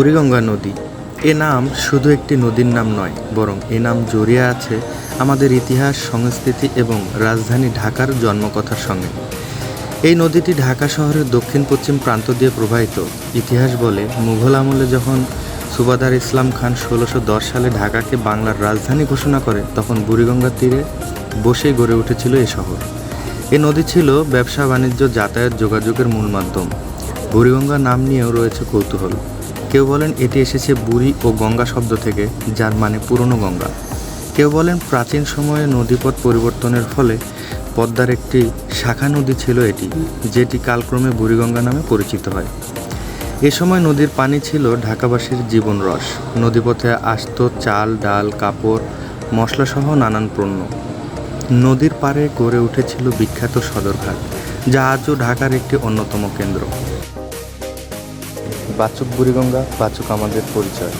বুড়িগঙ্গা নদী। এ নাম শুধু একটি নদীর নাম নয়, বরং এ নাম জড়িয়ে আছে আমাদের ইতিহাস, সংস্কৃতি এবং রাজধানী ঢাকার জন্মকথার সঙ্গে। এই নদীটি ঢাকা শহরের দক্ষিণ পশ্চিম প্রান্ত দিয়ে প্রবাহিত। ইতিহাস বলে, মুঘল আমলে যখন সুবাদার ইসলাম খান ষোলোশো সালে ঢাকাকে বাংলার রাজধানী ঘোষণা করে, তখন বুড়িগঙ্গার তীরে বসেই গড়ে উঠেছিল এ শহর। এ নদী ছিল ব্যবসা, বাণিজ্য, যাতায়াত যোগাযোগের মূল মাধ্যম। বুড়িগঙ্গা নাম নিয়েও রয়েছে কৌতূহল। কেউ বলেন এটি এসেছে বুড়ি ও গঙ্গা শব্দ থেকে, যার মানে পুরনো গঙ্গা। কেউ বলেন প্রাচীন সময়ে নদীপথ পরিবর্তনের ফলে পদ্মার একটি শাখা নদী ছিল এটি, যেটি কালক্রমে বুড়িগঙ্গা নামে পরিচিত হয়। এ সময় নদীর পানি ছিল ঢাকাবাসীর জীবন রস। নদীপথে আসত চাল, ডাল, কাপড় মশলাসহ নানান পণ্য। নদীর পাড়ে গড়ে উঠেছিল বিখ্যাত সদরঘাট, যা আজও ঢাকার একটি অন্যতম কেন্দ্র। বাচক বুড়িগঙ্গা বাচক আমাদের পরিচয়।